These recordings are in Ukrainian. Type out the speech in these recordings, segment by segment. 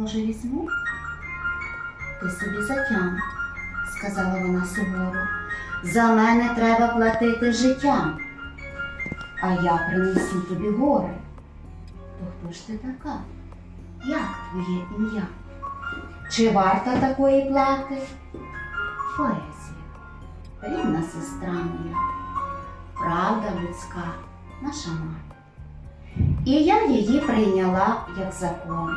Може, візьму? Ти собі затям, сказала вона суворо. За мене треба платити життям, а я принесу тобі гори. То хто ж ти така? Як твоє ім'я? Чи варта такої плати? Поезія, рідна сестра моя, правда людська, наша мати. І я її прийняла як закон.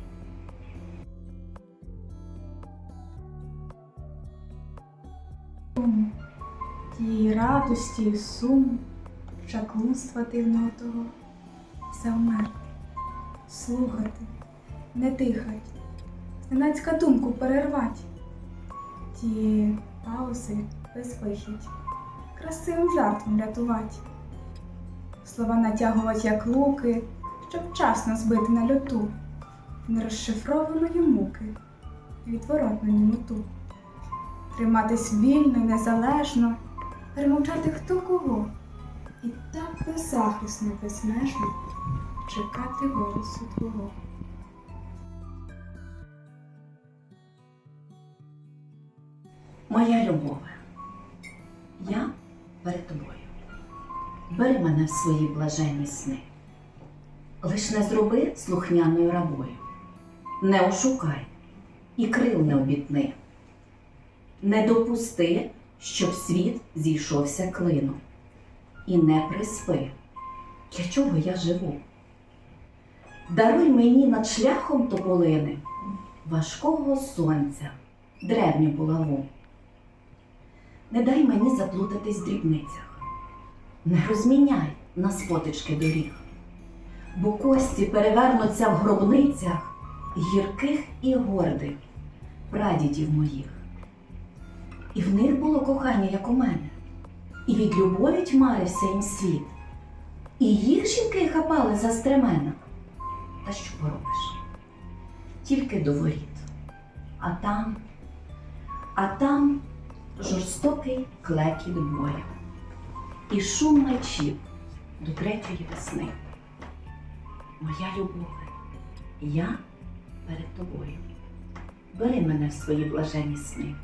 Тієї радості і суму, чаклунства дивного того, завмерти, слухати, не дихать, зненацька думку перервать, тієї паузи безвихідь, красивим жартом рятувати, слова натягувати, як луки, щоб вчасно збити на льоту, нерозшифрованої муки, відворотну німоту триматись вільно, і незалежно, перемовчати хто кого, і так беззахисно, безмежно чекати голосу твого. Моя любове, я перед тобою. Бери мене в свої блаженні сни. Лиш не зроби слухняною рабою, не ошукай і крил не обітни. Не допусти, щоб світ зійшовся клином. І не приспи, для чого я живу. Даруй мені над шляхом тополини важкого сонця, древню булаву. Не дай мені заплутатись в дрібницях, не розміняй на спотички доріг, бо кості перевернуться в гробницях гірких і гордих прадідів моїх. І в них було кохання, як у мене, і від любові тьмарився їм світ, і їх жінки хапали за стремена. Та що поробиш? Тільки до воріт. А там, а там жорстокий клекіт бою і шум мечів до третьої весни. Моя любове, я перед тобою. Бери мене в свої блаженні сни.